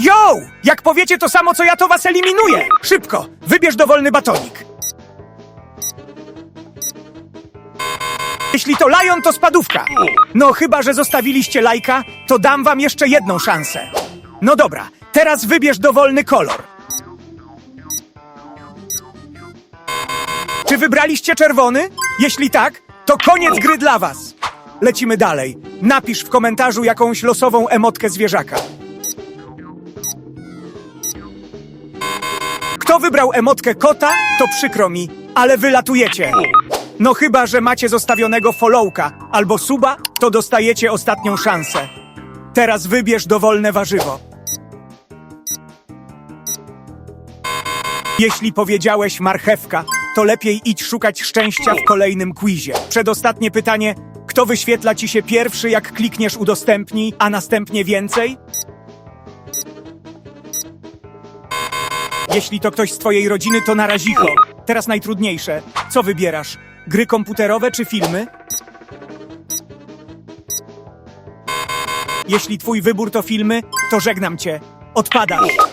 Yo! Jak powiecie to samo, co ja, to was eliminuję! Szybko! Wybierz dowolny batonik. Jeśli to Lion, to spadówka. No chyba, że zostawiliście lajka, to dam wam jeszcze jedną szansę. No dobra, teraz wybierz dowolny kolor. Czy wybraliście czerwony? Jeśli tak, to koniec gry dla was. Lecimy dalej. Napisz w komentarzu jakąś losową emotkę zwierzaka. Kto wybrał emotkę kota, to przykro mi, ale wylatujecie. No chyba, że macie zostawionego followka albo suba, to dostajecie ostatnią szansę. Teraz wybierz dowolne warzywo. Jeśli powiedziałeś marchewka, to lepiej idź szukać szczęścia w kolejnym quizie. Przedostatnie pytanie: kto wyświetla ci się pierwszy, jak klikniesz udostępnij, a następnie więcej? Jeśli to ktoś z twojej rodziny, to narazicho. Teraz najtrudniejsze. Co wybierasz? Gry komputerowe czy filmy? Jeśli twój wybór to filmy, to żegnam cię. Odpadasz.